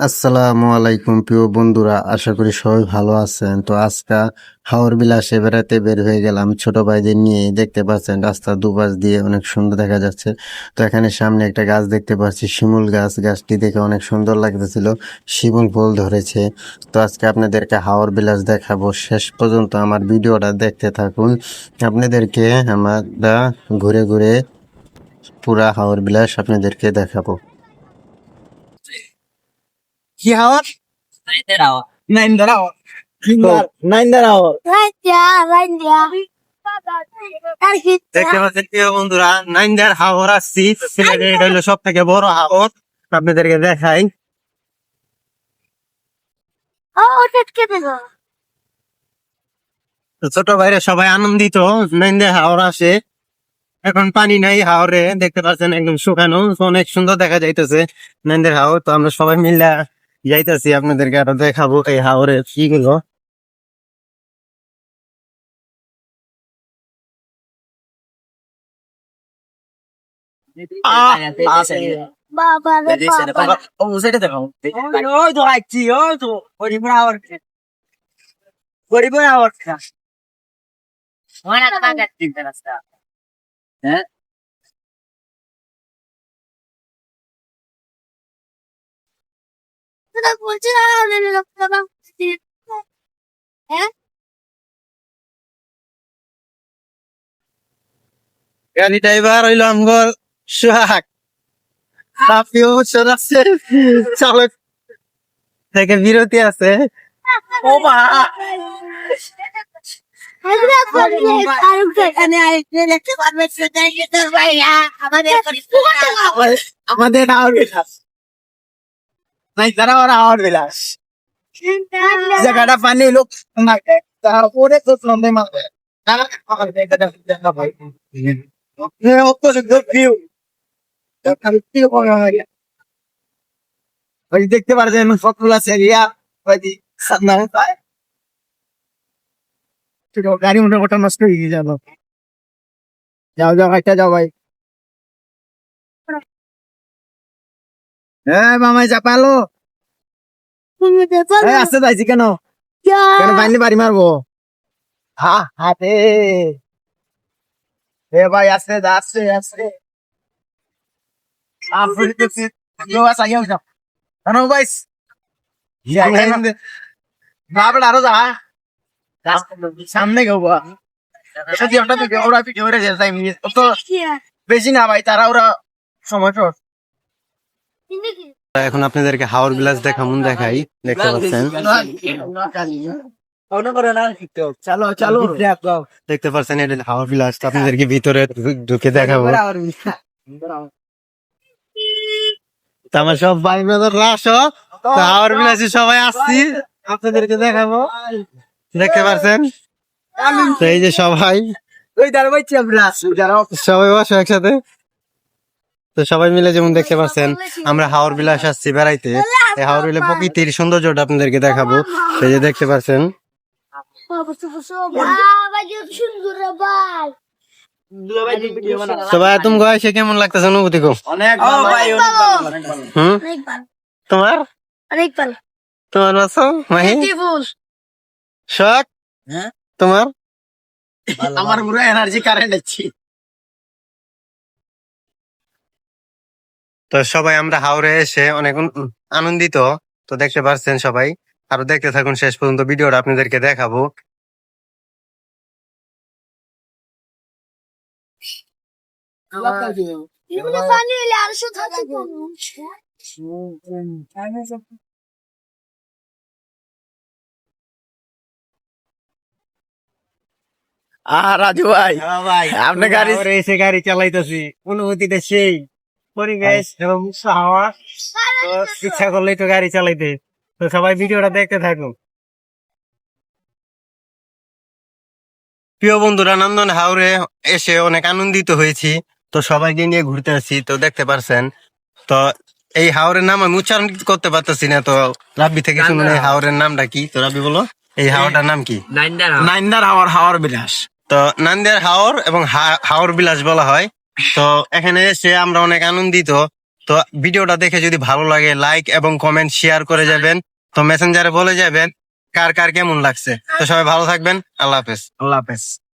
আসসালামু আলাইকুম প্রিয় বন্ধুরা, আশা করি সবাই ভালো আছেন। তো আজকে হাওর বিলাসে বেড়াতে বের হয়ে গেলাম ছোট ভাইদের নিয়ে। দেখতে পাচ্ছেন রাস্তার দুপাশ দিয়ে অনেক সুন্দর দেখা যাচ্ছে। তো এখানে সামনে একটা গাছ দেখতে পাচ্ছি, শিমুল গাছ। গাছটি দেখে অনেক সুন্দর লাগতেছিল, শিমুল ফুল ধরেছে। তো আজকে আপনাদেরকে হাওর বিলাস দেখাবো। শেষ পর্যন্ত আমার ভিডিওটা দেখতে থাকুন। আপনাদেরকে আমরা ঘুরে ঘুরে পুরা হাওর বিলাস আপনাদেরকে দেখাবো। কি হাওয়ার নাইন দ্বারা নাইন দ্বারা দেখতে পাচ্ছেন প্রিয় বন্ধুরা নাইনদার হাওর আসছি সিলেটের এটা হলো সব থেকে বড় হাওর আপনাদেরকে দেখাই। ছোট ভাইরা সবাই আনন্দিত নাইনদার হাওর আসে। এখন পানি নাই হাওরে দেখতে পাচ্ছেন একদম শুকানো অনেক সুন্দর দেখা যাইতেছে নাইনদের হাওর তো আমরা সবাই মিলে যাইতেছি আপনাদেরকে আরও দেখাবো এই হাওরের কি গুলো গাড়ি ড্রাইভার হইল আমগর সোহাগ। আপনিও আছে চালক থেকে বিরতি আছে। ও মা। আমাদের বিলাস নাই তারা ওরা হাওর বিলাস জায়গাটা পানি লোক তারপরে তো দেখতে পারছেন ফতুল্লা সেরিয়া গাড়ি মোটর মোটর নষ্ট হয়ে যাব যাও যাও, একটা যাও, ভাই। হ্যাঁ মামাই চাপালো। আসতে যাইছি কেন? কেন বাড়ি মারবো? হা হাতে এ ভাই আসতে আসতে আসতে। আপনি দেখছি কেউ আসা গেল যাও। জানো ভাই? বাবড় আরও যা। সামনে ওরা তো বেশি না ভাই তারা ওরা সময় এখন আপনাদেরকে হাওর বিলাস দেখামুন দেখাই দেখতে পাচ্ছেন দেখতে পাচ্ছেন এটা হাওর বিলাস আপনাদেরকে ভিতরে ঢুকে দেখাবো আমার সব ভাই ব্রাদার আসো তো হাওর বিলাসে সবাই আসছি আপনাদেরকে দেখাবো দেখতে পাচ্ছেন এই যে সবাই সবাই বসো একসাথে তো সবাই মিলে যেমন দেখতে পাচ্ছেন আমরা হাওর বিলাস আসছি বেড়াইতে। এই হাওর বিলাস প্রকৃতির সৌন্দর্যটা আপনাদেরকে দেখাবো। এই যে দেখতে পাচ্ছেন। তুমি এসে কেমন লাগতেছে অনুভূতি কো অনেক হুম? তোমার? অনেক ভালো। তোমার মাহি? শখ? হ্যাঁ? তোমার? আমার পুরো এনার্জি কারেন্ট আছে তো সবাই আমরা হাওড়ে এসে অনেক আনন্দিত। তো দেখতে পাচ্ছেন সবাই। আরও দেখতে থাকুন শেষ পর্যন্ত ভিডিওটা আপনাদেরকে দেখাবো। আহ রাজু ভাই ভাই আপনি গাড়ি- গাড়ি চালাইতেছি। অনুভূতিটা সেই। পরিবেশ এবং হাওয়া তো ইচ্ছা করলেই তো গাড়ি চালাইতে। তো সবাই ভিডিওটা দেখতে থাকুন। প্রিয় বন্ধুরা নন্দন হাওড়ে এসে অনেক আনন্দিত হয়েছি। তো সবাইকে নিয়ে ঘুরতে আসছি তো দেখতে পারছেন। তো এই হাওরের নাম আমি উচ্চারণ করতে পারতেছি না তো রাব্বি থেকে শুনুন এই হাওরের নামটা কি? তো রাব্বি বলো এই হাওরটার নাম কি? নাইন্দার হাওয়ার হাওয়ার বিলাস। তো নান্দার হাওর এবং হা- হাওর বিলাস বলা হয়। তো এখানে এসে আমরা অনেক আনন্দিত। তো ভিডিওটা দেখে যদি ভালো লাগে লাইক এবং কমেন্ট শেয়ার করে যাবেন। তো মেসেঞ্জারে বলে যাবেন কার কার কেমন লাগছে। তো সবাই ভালো থাকবেন। আল্লাহ হাফেজ। আল্লাহ হাফেজ।